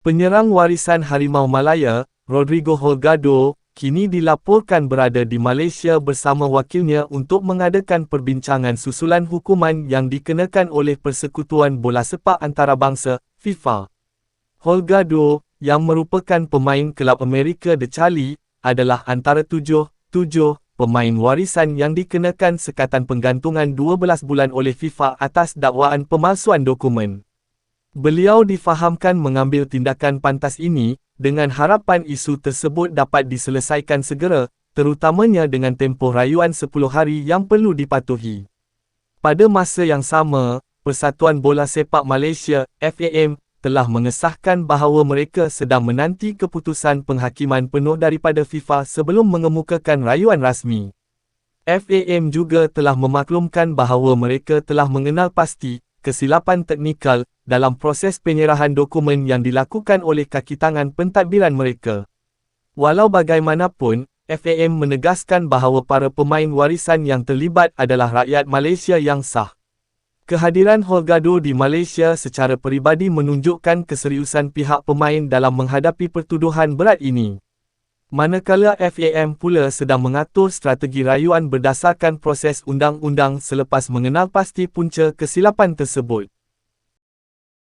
Penyerang warisan Harimau Malaya, Rodrigo Holgado, kini dilaporkan berada di Malaysia bersama wakilnya untuk mengadakan perbincangan susulan hukuman yang dikenakan oleh Persekutuan Bola Sepak Antarabangsa, FIFA. Holgado, yang merupakan pemain kelab Amerika The Charlie, adalah antara tujuh, tujuh pemain warisan yang dikenakan sekatan penggantungan 12 bulan oleh FIFA atas dakwaan pemalsuan dokumen. Beliau difahamkan mengambil tindakan pantas ini, dengan harapan isu tersebut dapat diselesaikan segera, terutamanya dengan tempoh rayuan 10 hari yang perlu dipatuhi. Pada masa yang sama, Persatuan Bola Sepak Malaysia, FAM, telah mengesahkan bahawa mereka sedang menanti keputusan penghakiman penuh daripada FIFA sebelum mengemukakan rayuan rasmi. FAM juga telah memaklumkan bahawa mereka telah mengenal pasti kesilapan teknikal dalam proses penyerahan dokumen yang dilakukan oleh kaki tangan pentadbiran mereka. Walau bagaimanapun, FAM menegaskan bahawa para pemain warisan yang terlibat adalah rakyat Malaysia yang sah. Kehadiran Holgado di Malaysia secara peribadi menunjukkan keseriusan pihak pemain dalam menghadapi pertuduhan berat ini. Manakala FAM pula sedang mengatur strategi rayuan berdasarkan proses undang-undang selepas mengenal pasti punca kesilapan tersebut.